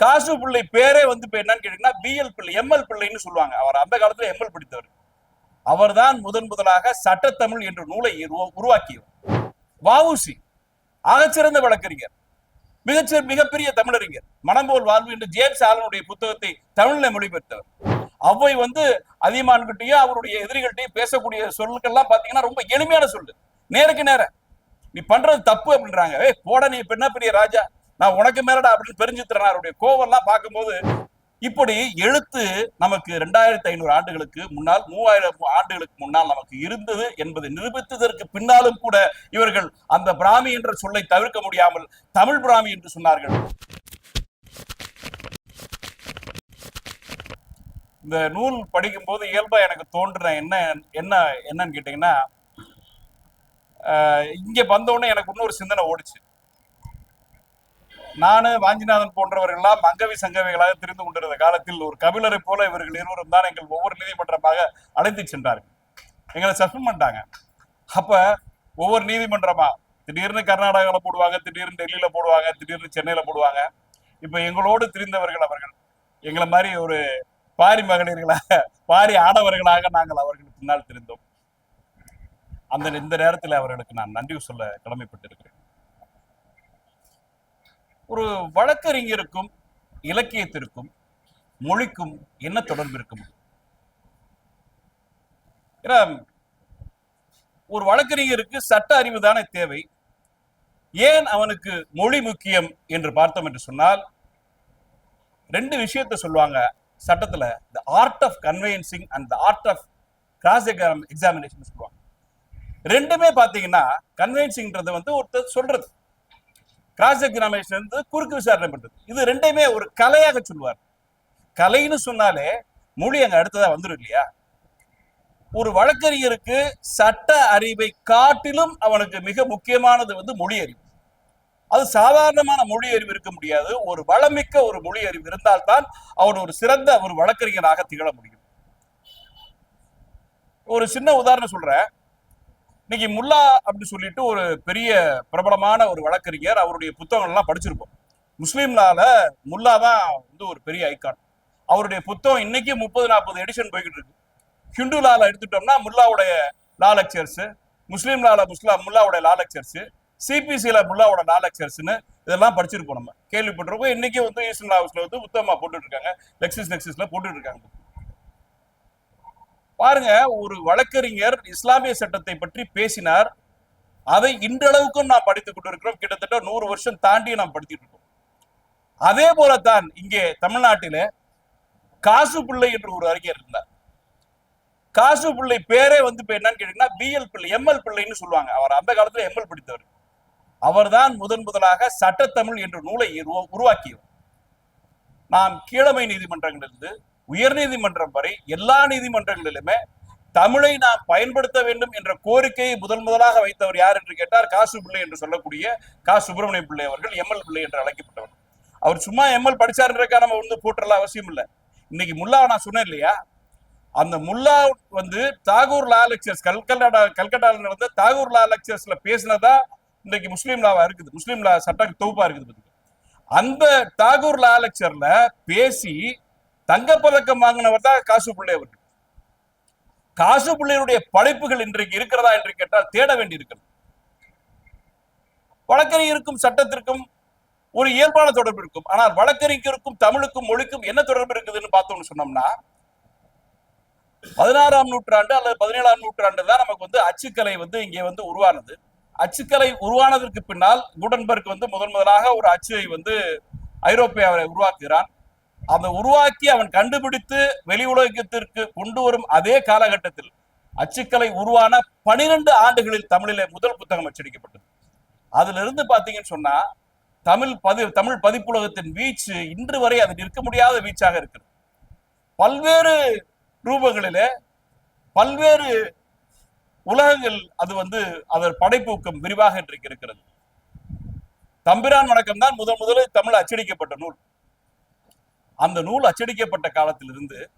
காசு பிள்ளை பேரே வந்து இப்போ என்னன்னு கேட்டீங்கன்னா பிஎல் பிள்ளை எம்எல் பிள்ளைன்னு சொல்லுவாங்க. அவர் அந்த காலத்துல எம்எல் படித்தவர். அவர்தான் முதன் முதலாக சட்டத்தமிழ் என்ற நூலை உருவாக்கியவர். வஉசி ஆகச்சிறந்த வழக்கறிஞர். மிகச்சிற மிகப்பெரிய தமிழறிஞர். மனம்போல் வாழ்வு என்று ஜேம்ஸ் ஆலனுடைய புத்தகத்தை தமிழ்ல மொழிபெயர்த்தவர் அவ்வை வந்து அதியமான்கிட்டயும் அவருடைய எதிரிகள்கிட்டயும் பேசக்கூடிய சொல்லுக்கெல்லாம் பாத்தீங்கன்னா ரொம்ப எளிமையான சொல்லு. நேருக்கு நேரம் நீ பண்றது தப்பு அப்படின்றாங்க. ஏய் போட நீ என்ன பெரிய ராஜா? நான் உனக்கு மேலடா அப்படின்னு பெருஞ்சித்திரன் அவருடைய கோவெல்லாம் பார்க்கும்போது இப்படி எழுத்து நமக்கு ரெண்டாயிரத்தி ஐநூறு ஆண்டுகளுக்கு முன்னால் மூவாயிரம் ஆண்டுகளுக்கு முன்னால் நமக்கு இருந்தது என்பதை நிரூபித்ததற்கு பின்னாலும் கூட இவர்கள் அந்த பிராமி என்ற சொல்லை தவிர்க்க முடியாமல் தமிழ் பிராமி என்று சொன்னார்கள். இந்த நூல் படிக்கும் போது இயல்பா எனக்கு தோன்றுன என்ன என்ன என்னன்னு கேட்டீங்கன்னா இங்க வந்தோடனே எனக்கு இன்னொரு சிந்தனை ஓடிச்சு. நானு வாஞ்சிநாதன் போன்றவர்கள் எல்லாம் மங்கவி சங்கவிகளாக தெரிந்து கொண்டிருந்த காலத்தில் ஒரு கபிலரை போல இவர்கள் இருவரும் தான் எங்கள் ஒவ்வொரு நீதிமன்றமாக அழைத்து சென்றார்கள். எங்களை சஸ்பெண்ட் பண்ணிட்டாங்க. அப்ப ஒவ்வொரு நீதிமன்றமா? திடீர்னு கர்நாடகாவில் போடுவாங்க திடீர்னு டெல்லியில போடுவாங்க திடீர்னு சென்னையில போடுவாங்க. இப்ப எங்களோடு திரிந்தவர்கள் அவர்கள் எங்களை மாதிரி ஒரு பாரி மகளிர்களாக பாரி ஆடவர்களாக நாங்கள் அவர்களுக்கு பின்னால் தெரிந்தோம். அந்த இந்த நேரத்தில் அவர்களுக்கு நான் நன்றி சொல்ல கடமைப்பட்டிருக்கிறேன். ஒரு வழக்கறிஞருக்கும் இலக்கியத்திற்கும் மொழிக்கும் என்ன தொடர்பு இருக்கும் ஏன்னா ஒரு வழக்கறிஞருக்கு சட்ட அறிவு தானே தேவை. ஏன் அவனுக்கு மொழி முக்கியம் என்று பார்த்தோம் என்று சொன்னால் ரெண்டு விஷயத்தை சொல்லுவாங்க சட்டத்துல. The art of conveyancing and the art of cross examination சொல்லுவாங்க. ரெண்டுமே பாத்தீங்கன்னா கன்வென்சிங்ன்றது வந்து ஒருத்தர் சொல்றது. கிராஸ் எக்ஸாமினேஷன் வந்து குறுக்கு விசாரணை பண்றது. இது ரெண்டையுமே ஒரு கலையாக சொல்லுவார். கலைன்னு சொன்னாலே மொழி அங்க அடுத்ததா வந்துடும் இல்லையா? ஒரு வழக்கறிஞருக்கு சட்ட அறிவை காட்டிலும் அவனுக்கு மிக முக்கியமானது வந்து மொழி அறிவு. அது சாதாரணமான மொழி அறிவு இருக்க முடியாது. ஒரு வளமிக்க ஒரு மொழி அறிவு இருந்தால்தான் அவன் ஒரு சிறந்த ஒரு வழக்கறிஞராக திகழ முடியும். ஒரு சின்ன உதாரணம் சொல்றேன். இன்னைக்கு முல்லா அப்படின்னு சொல்லிட்டு ஒரு பெரிய பிரபலமான ஒரு வழக்கறிஞர் அவருடைய புத்தகங்கள் எல்லாம் படிச்சிருப்போம். முஸ்லீம்லால முல்லா தான் வந்து ஒரு பெரிய ஐக்கான் அவருடைய புத்தகம் இன்னைக்கு முப்பது நாற்பது எடிஷன் போய்கிட்டு இருக்கு. ஹிந்து லால எடுத்துட்டோம்னா முல்லாவுடைய லா லெக்சர்ஸ் முஸ்லீம் லால முஸ்லா முல்லாவுடைய லா லெக்சர்ஸ் சிபிசியில முல்லாவோட லா லெக்சர்ஸ்னு இதெல்லாம் படிச்சிருப்போம் நம்ம. கேள்விப்பட்டிருக்கோம். இன்னைக்கு வந்து ஈஸ்டர்ன் ஹவுஸ்ல வந்து புத்தகமா போட்டுட்டு இருக்காங்க. லெக்சஸ் லெக்சஸ்ல போட்டுட்டு இருக்காங்க. பாருங்க ஒரு வழக்கறிஞர் இஸ்லாமிய சட்டத்தை பற்றி பேசினார். அதை இன்றளவுக்கும் நாம் படித்துக் கொண்டிருக்கிறோம். கிட்டத்தட்ட நூறு வருஷம் தாண்டி நாம் படித்துட்டு இருக்கோம். அதே போலத்தான் இங்கே தமிழ்நாட்டில காசு பிள்ளை என்று ஒரு அறிஞர் இருந்தார். காசு பிள்ளை பேரே வந்து இப்ப என்னன்னு கேட்டீங்கன்னா பிஎல் பிள்ளை எம்எல் பிள்ளைன்னு சொல்லுவாங்க. அவர் அந்த காலத்துல எம்எல் படித்தவர். அவர்தான் முதன் முதலாக சட்டத்தமிழ் என்ற நூலை உருவாக்கியவர். நாம் கீழமை நீதிமன்றங்களிலிருந்து உயர்நீதிமன்றம் வரை எல்லா நீதிமன்றங்களிலுமே தமிழை நாம் பயன்படுத்த வேண்டும் என்ற கோரிக்கையை முதல் முதலாக வைத்தவர் யார் என்று கேட்டார் காசு பிள்ளை என்று சொல்லக்கூடிய கா. சுப்பிரமணிய பிள்ளை அவர்கள் எம்எல் பிள்ளை என்று அழைக்கப்பட்டவர். அவர் சும்மா எம்எல் படிச்சாருன்றக்கா நம்ம வந்து போட்டுறலாம் அவசியம் இல்லை. இன்னைக்கு முல்லாவை நான் சொன்னேன் இல்லையா? அந்த முல்லா வந்து தாகூர் லா லெக்சர்ஸ் கல்கட்டா கல்கட்டாவில் நடந்த தாகூர் லா லெக்சர்ஸ்ல பேசினதா இன்னைக்கு முஸ்லீம் லாவா இருக்குது. முஸ்லீம் லா சட்ட தொகுப்பா இருக்குது அந்த தாகூர் லா லெக்சர்ல பேசி தங்கப்பதக்கம் வாங்கினவர் தான் காசு பிள்ளை காசு பிள்ளையருடைய படைப்புகள் இன்றைக்கு இருக்கிறதா என்று கேட்டால் தேட வேண்டி இருக்கிறது வழக்கறிஞருக்கும் சட்டத்திற்கும் ஒரு இயல்பான தொடர்பு இருக்கும். ஆனால் வழக்கறிஞருக்கும் தமிழுக்கும் மொழிக்கும் என்ன தொடர்பு இருக்குதுன்னு பார்த்தோம்னு சொன்னோம்னா பதினாறாம் நூற்றாண்டு அல்லது பதினேழாம் நூற்றாண்டு தான் நமக்கு வந்து அச்சுக்கலை வந்து இங்கே வந்து உருவானது. அச்சுக்கலை உருவானதற்கு பின்னால் குடன்பர்க் வந்து முதன் முதலாக ஒரு அச்சை வந்து ஐரோப்பியாவை உருவாக்குகிறான். அதை உருவாக்கி அவன் கண்டுபிடித்து வெளி உலகத்திற்கு கொண்டு வரும் அதே காலகட்டத்தில் அச்சுக்கலை உருவான பனிரெண்டு ஆண்டுகளில் தமிழிலே முதல் புத்தகம் அச்சடிக்கப்பட்டது. அதுல இருந்து பாத்தீங்கன்னு சொன்னா தமிழ் பதி தமிழ் பதிப்புலகத்தின் வீச்சு இன்று வரை அது நிற்க முடியாத வீச்சாக இருக்கிறது. பல்வேறு ரூபங்களிலே பல்வேறு உலகங்கள் அது வந்து அதன் படைப்பூக்கம் விரிவாக இன்றைக்கு இருக்கிறது தம்பிரான் வணக்கம் தான் முதன் முதலில் தமிழ் அச்சடிக்கப்பட்ட நூல். அந்த நூல் அச்சடிக்கப்பட்ட காலத்திலிருந்து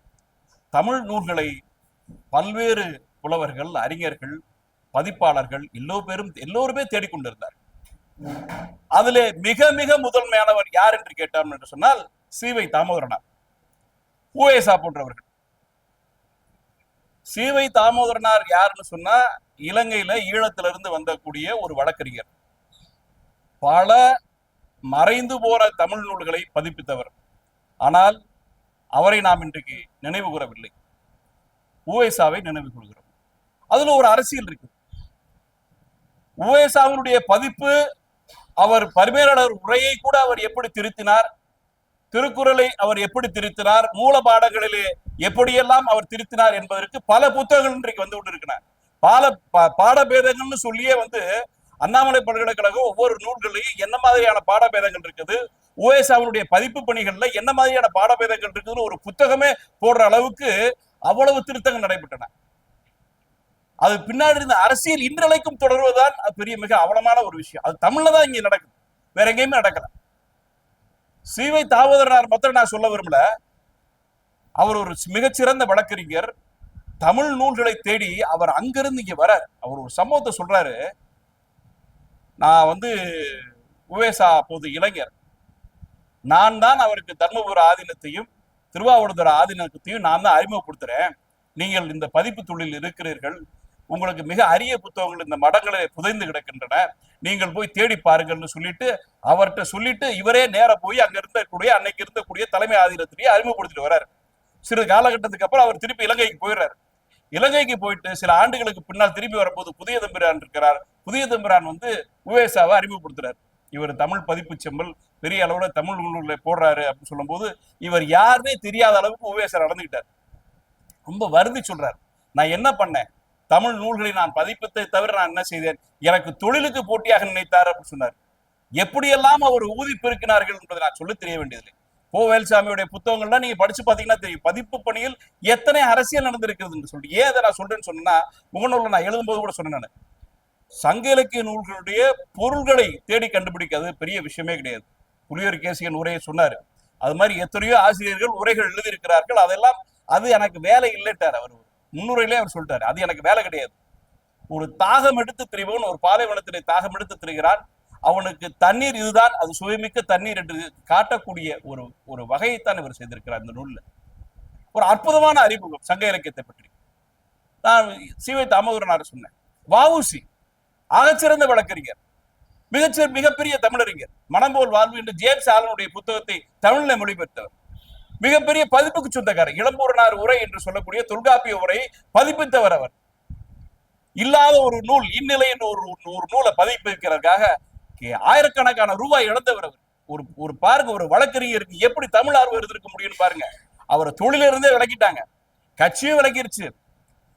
தமிழ் நூல்களை பல்வேறு புலவர்கள் அறிஞர்கள் பதிப்பாளர்கள் எல்லோ பேரும் எல்லோருமே தேடிக்கொண்டிருந்தார் அதிலே மிக மிக முதன்மையானவர் யார் என்று கேட்டார் என்று சொன்னால் சீவை தாமோதரனார். ஊவேசா போன்றவர்கள். சீவை தாமோதரனார் யாருன்னு சொன்னா இலங்கையில ஈழத்திலிருந்து வந்தக்கூடிய ஒரு வழக்கறிஞர். பல மறைந்து போற தமிழ் நூல்களை பதிப்பித்தவர். ஆனால் அவரை நாம் இன்றைக்கு நினைவு கூறவில்லை. உவேசாவை நினைவு கூறுகிறோம். அதுல ஒரு அரசியல் இருக்கு உவேசாவினுடைய பதிப்பு அவர் பரிமேலழகர் உரையை கூட அவர் எப்படி திருத்தினார்? திருக்குறளை அவர் எப்படி திருத்தினார்? மூல பாடங்களிலே எப்படியெல்லாம் அவர் திருத்தினார் என்பதற்கு பல புத்தகங்கள் இன்றைக்கு வந்து கொண்டிருக்கிறார் பால பா- பாடபேதங்கள்னு சொல்லியே வந்து அண்ணாமலை பல்கலைக்கழகம் ஒவ்வொரு நூல்களையும் என்ன மாதிரியான பாடபேதங்கள் இருக்குது? ஓஎஸ்ஆவுடைய பதிப்பு பணிகள்ல என்ன மாதிரியான பாடபேதங்கள் இருக்குதுன்னு ஒரு புத்தகமே போடுற அளவுக்கு அவ்வளவு திருத்தங்கள் நடைபெற்றன. அது பின்னாடி இருந்த அரசியல் இன்றளைக்கும் தொடர்வதுதான் அது பெரிய மிக அவலமான ஒரு விஷயம். அது தமிழ்ல தான் இங்க நடக்குது. வேற எங்கேயுமே நடக்கல. சீவை தாமோதரனார் மாத்திரம் நான் சொல்ல விரும்பல. அவர் ஒரு மிகச்சிறந்த வழக்கறிஞர். தமிழ் நூல்களை தேடி அவர் அங்கிருந்து இங்க வர அவர் ஒரு சம்பவத்தை சொல்றாரு. நான் வந்து உவேசா அப்போது இளைஞர். நான் தான் அவருக்கு தர்மபுர ஆதீனத்தையும் திருவாவூர்துறை ஆதீனத்தையும் நான் தான் அறிமுகப்படுத்துறேன். நீங்கள் இந்த பதிப்பு தொழில் இருக்கிறீர்கள். உங்களுக்கு மிக அரிய புத்தகங்கள் இந்த மடங்களை புதைந்து கிடக்கின்றன. நீங்கள் போய் தேடி பாருங்கள்னு சொல்லிட்டு அவர்கிட்ட சொல்லிட்டு இவரே நேர போய் அங்க இருக்கக்கூடிய அன்னைக்கு இருந்தக்கூடிய தலைமை ஆதீனத்திலேயே அறிமுகப்படுத்திட்டு வர்றாரு சிறு காலகட்டத்துக்கு அப்புறம் அவர் திருப்பி இலங்கைக்கு போயிடுறாரு. இலங்கைக்கு போயிட்டு சில ஆண்டுகளுக்கு பின்னால் திரும்பி வரும்போது புதிய தம்பிரான் இருக்கிறார். புதிய தம்பிரான் வந்து உவேசாவை அறிமுகப்படுத்துறாரு. இவர் தமிழ் பதிப்பு செம்மல் பெரிய அளவுல தமிழ் நூல்களை போடுறாரு அப்படின்னு சொல்லும்போது இவர் யாருன்னே தெரியாத அளவுக்கு உவேசா நடந்துக்கிட்டார் ரொம்ப வருந்தி சொல்றாரு. நான் என்ன பண்ணேன்? தமிழ் நூல்களை நான் பதிப்பத்தை தவிர நான் என்ன செய்தேன்? எனக்கு தொழிலுக்கு போட்டியாக நினைத்தார் அப்படின்னு சொன்னார். எப்படியெல்லாம் அவர் ஊதி பெருக்கினார்கள் என்பதை நான் சொல்ல தெரிய வேண்டியதில்லை. கோ வேல்சாமியுடைய புத்தகங்கள்லாம் நீங்க படிச்சு பாத்தீங்கன்னா தெரியும். பதிப்பு பணியில் எத்தனை அரசியல் நடந்திருக்குதுன்னு சொல்லிட்டு. ஏன் அதை நான் சொல்றேன்னு சொன்னா முகநூல்ல நான் எழுதும்போது கூட சொன்னேன் நான். சங்க இலக்கிய நூல்களுடைய பொருள்களை தேடி கண்டுபிடிக்காது பெரிய விஷயமே கிடையாது. புலியூர் கேசியன் உரையை சொன்னாரு. அது மாதிரி எத்தனையோ ஆசிரியர்கள் உரைகள் எழுதியிருக்கிறார்கள். அதெல்லாம் அது எனக்கு வேலை இல்லைட்டார் அவர். முன்னுரையிலே அவர் சொல்லிட்டாரு. அது எனக்கு வேலை கிடையாது. ஒரு தாகம் எடுத்து திரிபவன் ஒரு பாலைவனத்திலே தாகம் எடுத்து திரிகிறான். அவனுக்கு தண்ணீர் இதுதான். அது சுவைமிக்க தண்ணீர் என்று காட்டக்கூடிய ஒரு ஒரு வகையைத்தான் இவர் செய்திருக்கிறார் இந்த நூல்ல. ஒரு அற்புதமான அறிமுகம் சங்க இலக்கியத்தை பற்றி. நான் சிவை தாமோதரனார் சொன்னேன். வாவுசி ஆகச்சிறந்த வழக்கறிஞர் மிகச்சிற மிகப்பெரிய தமிழறிஞர் மனம்போல் வாழ்வு என்று ஜேம்ஸ் ஆலனுடைய புத்தகத்தை தமிழ்ல மொழிபெயர்த்தவர் மிகப்பெரிய பதிப்புக்கு சொந்தக்காரர் இளம்பூரனார் உரை என்று சொல்லக்கூடிய தொல்காப்பிய உரையை பதிப்பித்தவர் அவர். இல்லாத ஒரு நூல் இந்நிலை என்று ஒரு ஒரு நூலை பதிப்பிருக்கிறதுக்காக ஆயிரக்கணக்கான ரூபாய் இழந்தவர் அவர். ஒரு ஒரு பாருங்க ஒரு வழக்கறிஞருக்கு எப்படி தமிழ் ஆர்வம் இருந்திருக்க முடியும்னு பாருங்க. அவரை தொழில இருந்தே கட்சியும் விளக்கிருச்சு.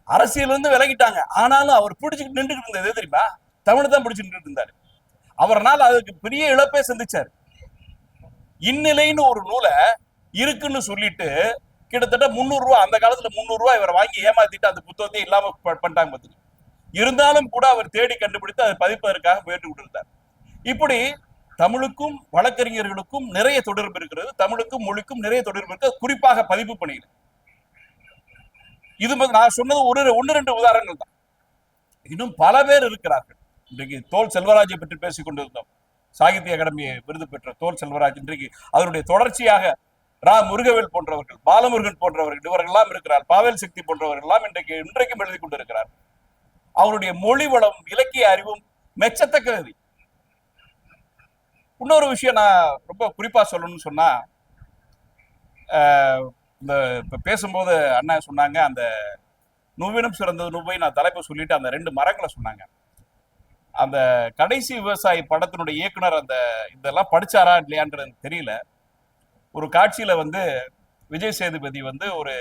அரசியல் இருந்து விலகிட்டாங்க. ஆனாலும் அவர் பிடிச்சிட்டு நின்றுட்டு இருந்தது தெரியுமா? தமிழை தான் பிடிச்சு நின்றுட்டு இருந்தாரு. அவர்னால் அதுக்கு பெரிய இழப்பே சந்திச்சார். இந்நிலைன்னு ஒரு நூலை இருக்குன்னு சொல்லிட்டு கிட்டத்தட்ட முந்நூறு ரூபா அந்த காலத்துல முந்நூறு ரூபாய் இவர் வாங்கி ஏமாத்திட்டு அந்த புத்தகத்தை இல்லாம பண்ணிட்டாங்க பாத்துங்க இருந்தாலும் கூட அவர் தேடி கண்டுபிடித்து அதை பதிப்பதற்காக முயற்சி கொண்டிருந்தார். இப்படி தமிழுக்கும் வழக்கறிஞர்களுக்கும் நிறைய தொடர்பு இருக்கிறது. தமிழுக்கும் மொழிக்கும் நிறைய தொடர்பு இருக்கிறது குறிப்பாக பதிப்பு பணியில். இது நான் சொன்னது ஒரு ஒன்று ரெண்டு உதாரணங்கள் தான். இன்னும் பல பேர் இருக்கிறார்கள். இன்றைக்கு தோல் செல்வராஜை பற்றி பேசிக் கொண்டிருந்தோம். சாகித்ய அகாடமி விருது பெற்ற தோல் செல்வராஜ் இன்றைக்கு அதனுடைய தொடர்ச்சியாக ரா முருகவேல் போன்றவர்கள் பாலமுருகன் போன்றவர்கள் இவர்கள்லாம் இருக்கிறார். பாவேல் சக்தி போன்றவர்கள் எல்லாம் இன்றைக்கு இன்றைக்கும் எழுதி கொண்டிருக்கிறார். அவருடைய மொழி வளம் இலக்கிய அறிவும் மெச்சத்தக்கது. இன்னொரு விஷயம் நான் ரொம்ப குறிப்பா சொல்லணும்னு சொன்னா ஆஹ், இந்த இப்போ பேசும்போது அண்ணன் சொன்னாங்க அந்த நுவினும் சிறந்தது நுவை நான் தலைப்பை சொல்லிட்டு அந்த ரெண்டு மரங்களை சொன்னாங்க. அந்த கடைசி விவசாயி படத்தினுடைய இயக்குனர் அந்த இதெல்லாம் படிச்சாரா இல்லையான்றது தெரியல. ஒரு காட்சியில வந்து விஜய் சேதுபதி வந்து ஒரு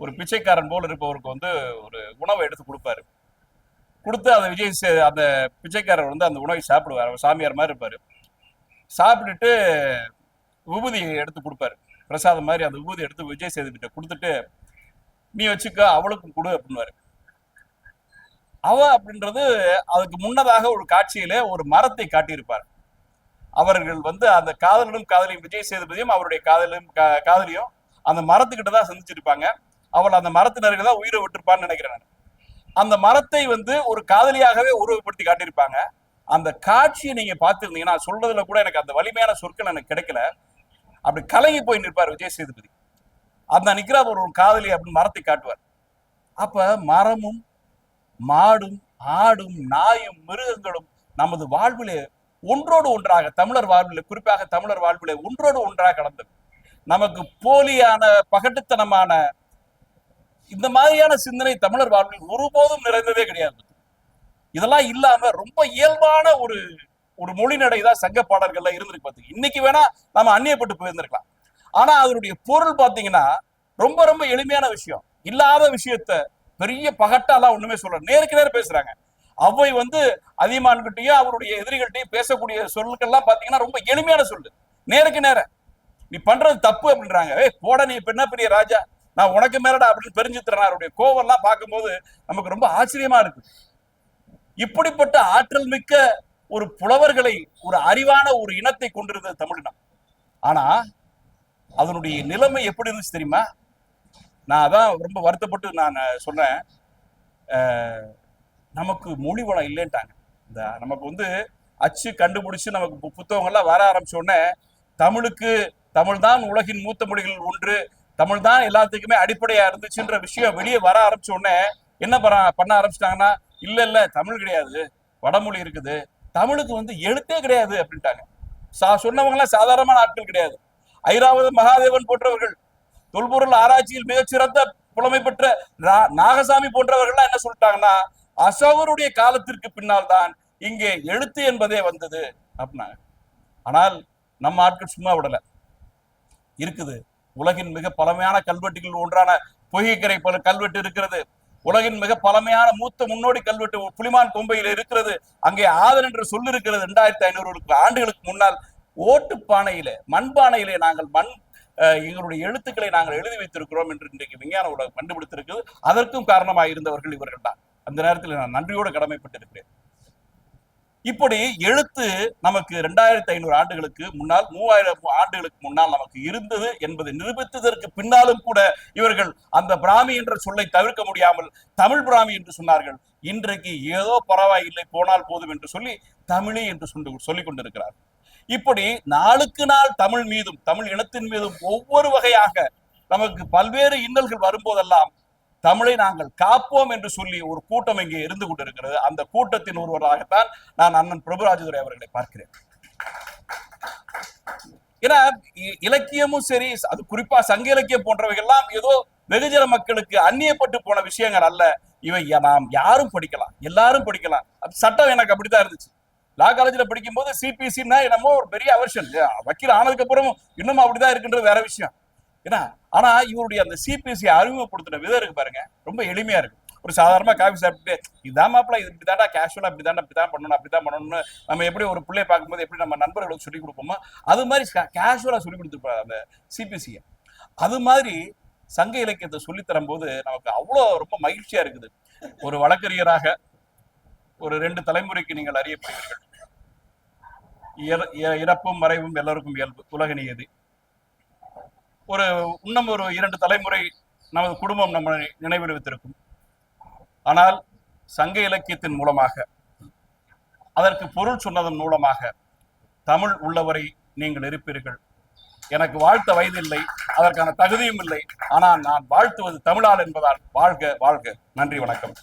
ஒரு பிச்சைக்காரன் போல் இருப்பவருக்கு வந்து ஒரு உணவை எடுத்து கொடுப்பாரு. கொடுத்து அந்த விஜய் சே அந்த பிச்சைக்காரர் வந்து அந்த உணவை சாப்பிடுவார். சாமியார் மாதிரி இருப்பார். சாப்பிட்டுட்டு விபூதி எடுத்து கொடுப்பாரு. பிரசாதம் மாதிரி அந்த விபூதி எடுத்து விஜய் சேதுபதிட்ட கொடுத்துட்டு நீ வச்சுக்க அவளுக்கும் கொடு அப்படின்னுவாரு. அவ அப்படின்றது அதுக்கு முன்னதாக ஒரு காட்சியில ஒரு மரத்தை காட்டியிருப்பார். அவர்கள் வந்து அந்த காதலனும் காதலியும் விஜய் சேதுபதியும் அவருடைய காதலும் கா- காதலியும் அந்த மரத்துக்கிட்ட தான் சந்திச்சிருப்பாங்க. அவள் அந்த மரத்தினருக்கு தான் உயிரை விட்டுருப்பான்னு நினைக்கிறேன் நான். அந்த மரத்தை வந்து ஒரு காதலியாகவே உருவப்படுத்தி காட்டியிருப்பாங்க. அந்த காட்சியை நீங்க பார்த்துருந்தீங்கன்னா சொல்றதுல கூட எனக்கு அந்த வலிமையான சொற்கள் எனக்கு கிடைக்கல. அப்படி கலங்கி போய் நிற்பார் விஜய் சேதுபதி. அந்த நிக்கிறார் ஒரு காதலி அப்படின்னு மரத்தை காட்டுவார். அப்ப மரமும் மாடும் ஆடும் நாயும் மிருகங்களும் நமது வாழ்விலே ஒன்றோடு ஒன்றாக தமிழர் வாழ்விலே குறிப்பாக தமிழர் வாழ்விலே ஒன்றோடு ஒன்றாக கலந்தது. நமக்கு போலியான பகட்டுத்தனமான இந்த மாதிரியான சிந்தனை தமிழர் வாழ்வில் ஒருபோதும் நிறைந்ததே கிடையாது. இதெல்லாம் இல்லாம ரொம்ப இயல்பான ஒரு ஒரு மொழிநடை தான் சங்க பாடல்கள்ல இருந்திருக்கு பார்த்து இன்னைக்கு வேணா நம்ம அந்நியப்பட்டு போயிருந்திருக்கலாம். ஆனா அதனுடைய பொருள் பாத்தீங்கன்னா ரொம்ப ரொம்ப எளிமையான விஷயம். இல்லாத விஷயத்த பெரிய பகட்டாலாம் ஒண்ணுமே சொல்ல நேருக்கு நேர் பேசுறாங்க. அவை வந்து அதிகமான்கிட்டயும் அவருடைய எதிரிகள்கிட்டயும் பேசக்கூடிய சொல்லுக்கெல்லாம் பாத்தீங்கன்னா ரொம்ப எளிமையான சொல்லு. நேருக்கு நேர. நீ பண்றது தப்பு அப்படின்றாங்க. ஏய் போட நீ இப்ப என்ன பெரிய ராஜா? நான் உனக்கு மேலடா அப்படின்னு தெரிஞ்சுத்துறேன். அவருடைய கோவம்லாம் பார்க்கும்போது நமக்கு ரொம்ப ஆச்சரியமா இருக்கு. இப்படிப்பட்ட ஆற்றல் மிக்க ஒரு புலவர்களை ஒரு அறிவான ஒரு இனத்தை கொண்டிருந்தது தமிழினம். ஆனா அதனுடைய நிலைமை எப்படி இருந்துச்சு தெரியுமா? நான் அதான் ரொம்ப வருத்தப்பட்டு நான் சொன்னேன். நமக்கு மொழி வளம் இல்லைன்ட்டாங்க. இந்த நமக்கு வந்து அச்சு கண்டுபிடிச்சு நமக்கு பு- புத்தகங்கள்லாம் வர ஆரம்பிச்ச உடனே தமிழுக்கு தமிழ் தான் உலகின் மூத்த மொழிகள் ஒன்று தமிழ் தான் எல்லாத்துக்குமே அடிப்படையா இருந்துச்சுன்ற விஷயம் வெளியே வர ஆரம்பிச்ச உடனே என்ன பண்ண பண்ண ஆரம்பிச்சிட்டாங்கன்னா இல்ல இல்ல தமிழ் கிடையாது. வடமொழி இருக்குது. தமிழுக்கு வந்து எழுத்தே கிடையாது அப்படின்ட்டாங்க. சா சொன்னவங்க எல்லாம் சாதாரணமான ஆட்கள் கிடையாது. ஐராவது மகாதேவன் போன்றவர்கள் தொல்பொருள் ஆராய்ச்சியில் மிகச்சிறந்த புலமை பெற்ற நாகசாமி போன்றவர்கள்லாம் என்ன சொல்லிட்டாங்கன்னா அசோகருடைய காலத்திற்கு பின்னால் தான் இங்கே எழுத்து என்பதே வந்தது அப்படின்னாங்க. ஆனால் நம்ம ஆட்கள் சும்மா விடல. இருக்குது. உலகின் மிக பழமையான கல்வெட்டுகள் ஒன்றான பொய்கைக்கரை பல கல்வெட்டு இருக்கிறது. உலகின் மிக பழமையான மூத்த முன்னோடி கல்வெட்டு புலிமான் கொம்பையில் இருக்கிறது. அங்கே ஆதன் என்று சொல்லிருக்கிறது ரெண்டாயிரத்தி இரண்டாயிரத்தி ஐநூறு ஆண்டுகளுக்கு முன்னால். ஓட்டு பானையிலே மண்பானையிலே நாங்கள் மண் அஹ், எங்களுடைய எழுத்துக்களை நாங்கள் எழுதி வைத்திருக்கிறோம் என்று இன்றைக்கு விஞ்ஞான உலகம் கண்டுபிடித்திருக்கிறது. அதற்கும் காரணமாக இருந்தவர்கள் இவர்கள் தான். அந்த நேரத்தில் நான் நன்றியோடு கடமைப்பட்டிருக்கிறேன். இப்படி எழுத்து நமக்கு ரெண்டாயிரத்தி ஐநூறு ஆண்டுகளுக்கு முன்னால் மூவாயிரம் ஆண்டுகளுக்கு முன்னால் நமக்கு இருந்தது என்பதை நிரூபித்ததற்கு பின்னாலும் கூட இவர்கள் அந்த பிராமி என்ற சொல்லை தவிர்க்க முடியாமல் தமிழ் பிராமி என்று சொன்னார்கள். இன்றைக்கு ஏதோ பரவாயில்லை போனால் போதும் என்று சொல்லி தமிழி என்று சொல்லி சொல்லிக் கொண்டிருக்கிறார். இப்படி நாளுக்கு நாள் தமிழ் மீதும் தமிழ் இனத்தின் மீதும் ஒவ்வொரு வகையாக நமக்கு பல்வேறு இன்னல்கள் வரும்போதெல்லாம் தமிழை நாங்கள் காப்போம் என்று சொல்லி ஒரு கூட்டம் இங்கே இருந்து கொண்டிருக்கிறது. அந்த கூட்டத்தின் ஒருவராகத்தான் நான் அண்ணன் பிரபுராஜதுரை அவர்களை பார்க்கிறேன். ஏன்னா இலக்கியமும் சரி அது குறிப்பா சங்க இலக்கியம் போன்றவைகள்லாம் ஏதோ வெகுஜன மக்களுக்கு அந்நியப்பட்டு போன விஷயங்கள் அல்ல. இவை நாம் யாரும் படிக்கலாம் எல்லாரும் படிக்கலாம். சட்டம் எனக்கு அப்படித்தான் இருந்துச்சு. லா காலேஜ்ல படிக்கும்போது சிபிசின்னா என்னமோ ஒரு பெரிய அவர்ஷன். வக்கீல் ஆனதுக்கு அப்புறம் இன்னும் அப்படிதான் இருக்குன்றது வேற விஷயம். ஏன்னா ஆனா இவருடைய அந்த சிபிஎஸ்சி அறிமுகப்படுத்தின விதம் இருக்கு பாருங்க ரொம்ப எளிமையா இருக்கு. ஒரு சாதாரணமா காஃபி சாப்பிட்டு இதான் மாப்பிள்ள இது இப்படிதான்டா கேஷுவலா இப்படிதான் இப்படிதான் பண்ணணும் அப்படிதான் பண்ணணும்னு நம்ம எப்படி ஒரு பிள்ளைய பார்க்கும்போது எப்படி நம்ம நண்பர்களுக்கு சொல்லி கொடுப்போமோ அது மாதிரி கேஷுவலா சொல்லி கொடுத்துருப்பாரு அந்த சிபிசியை அது மாதிரி சங்க இலக்கியத்தை சொல்லி தரும்போது நமக்கு அவ்வளோ ரொம்ப மகிழ்ச்சியா இருக்குது. ஒரு வழக்கறிஞராக ஒரு ரெண்டு தலைமுறைக்கு நீங்கள் அறியப்படுவீர்கள் இறப்பும் மறைவும் எல்லோருக்கும் இயல்பு உலக நியதி ஒரு இன்னும் ஒரு இரண்டு தலைமுறை நமது குடும்பம் நம்ம நினைவில் வைத்திருக்கும் ஆனால் சங்க இலக்கியத்தின் மூலமாக அதற்கு பொருள் சொன்னதன் மூலமாக தமிழ் உள்ளவரை நீங்கள் இருப்பீர்கள். எனக்கு வாழ்த்த வயதில்லை அதற்கான தகுதியும் இல்லை. ஆனால் நான் வாழ்த்துவது தமிழால் என்பதால் வாழ்க வாழ்க. நன்றி வணக்கம்.